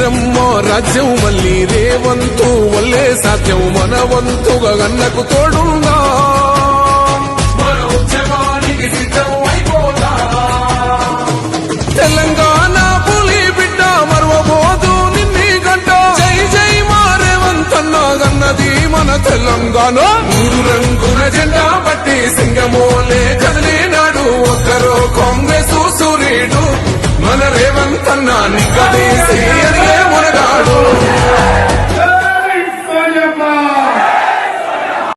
వీరమ్మో రాజ్యం మళ్ళీ రేవంతు వల్లే సాధ్యం మన వంతుగా అన్నకు తోడుందా తెలంగాణ పులి బిడ్డ మరవబోదు నిన్ని గంట. జై జై మారేవంతన్నా గన్నది మన తెలంగాణ. మూడు రంగుల జెండా పట్టి సింగమోలే కదిలినాడు ఒక్కరో కాంగ్రెస్ సూర్యుడు మన రేవంతన్నా నిక్కడే